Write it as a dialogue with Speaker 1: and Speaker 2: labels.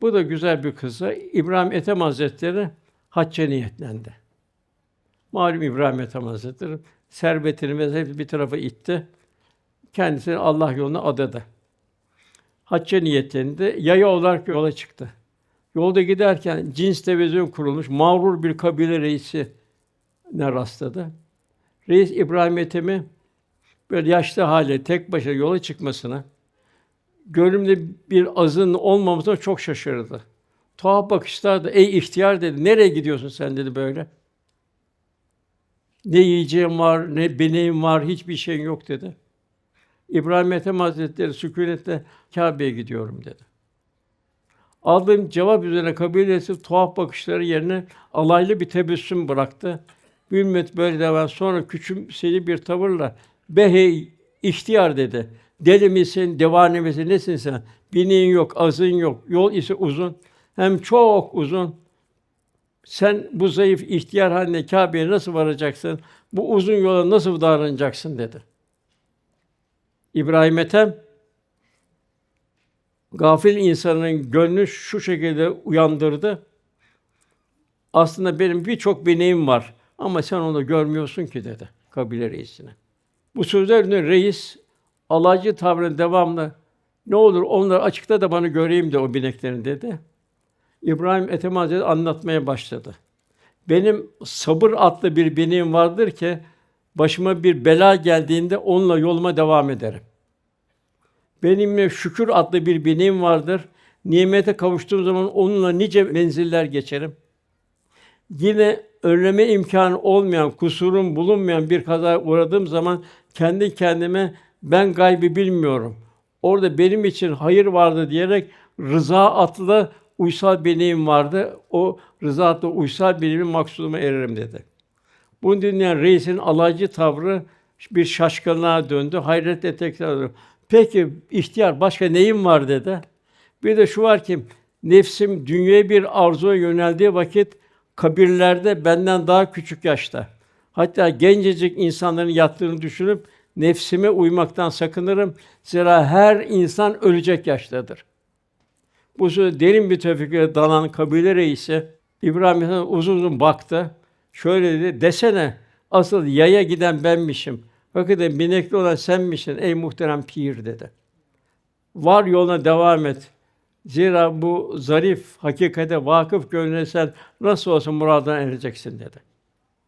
Speaker 1: Bu da güzel bir kızı. İbrahim Ethem Hazretleri hacca niyetlendi. Malum İbrahim Ethem Hazretleri servetini ve bir tarafa itti. Kendisini Allah yoluna adadı. Hacca niyetlendi. Yaya olarak yola çıktı. Yolda giderken cins televizyon kurulmuş mağrur bir kabile reisi ne rastladı. Reis İbrahim Ethem'i böyle yaşlı hale tek başına yola çıkmasına, gönlümde bir azın olmamasına çok şaşırdı. Tuhaf bakışlardı. Ey ihtiyar dedi. Nereye gidiyorsun sen dedi böyle. Ne yiyeceğim var, ne bineğim var, hiçbir şeyin yok dedi. İbrahim Ethem Hazretleri sükûnetle Kâbe'ye gidiyorum dedi. Aldığım cevap üzerine kabilesi tuhaf bakışları yerine alaylı bir tebessüm bıraktı. Bir böyle devam sonra küçümseli bir tavırla "Behey ihtiyar" dedi. "Deli misin, devane misin, nesin sen? Bineğin yok, azın yok, yol ise uzun. Hem çok uzun. Sen bu zayıf ihtiyar haline Kâbe'ye nasıl varacaksın? Bu uzun yola nasıl davranacaksın?" dedi. İbrahim Ethem gafil insanın gönlünü şu şekilde uyandırdı. Aslında benim birçok bineğim var ama sen onu görmüyorsun ki dedi kabile reisine. Bu sözler üzerine reis alaycı tavrın devamlı ne olur onları açıkta da bana göreyim de o bineklerini dedi. İbrahim Ethem Hazretleri anlatmaya başladı. Benim sabır adlı bir bineğim vardır ki başıma bir bela geldiğinde onunla yoluma devam ederim. Benimle şükür adlı bir bineğim vardır. Nimete kavuştuğum zaman onunla nice menziller geçerim. Yine önleme imkanı olmayan, kusurum bulunmayan bir kaza uğradığım zaman kendi kendime ben gaybi bilmiyorum. Orada benim için hayır vardı diyerek rıza adlı uysal bineğim vardı. O rıza adlı uysal bineğimin maksuduma ererim dedi. Bunu dinleyen reisin alaycı tavrı bir şaşkınlığa döndü. Hayretle tekrar Peki ihtiyar başka neyim var dedi. Bir de şu var ki nefsim dünyaya bir arzuya yöneldiği vakit kabirlerde benden daha küçük yaşta. Hatta gencecik insanların yattığını düşünüp nefsime uymaktan sakınırım. Zira her insan ölecek yaştadır. Bu söz derin bir tefekküre dalan kabile reisi İbrahim Aleyhisselam uzun uzun baktı. Şöyle dedi, desene asıl yaya giden benmişim. Hakikaten binekli olan senmişsin ey muhterem pir dedi. Var yoluna devam et. Zira bu zarif hakikate vakıf gönlüne sen nasıl olsa muradına ereceksin dedi.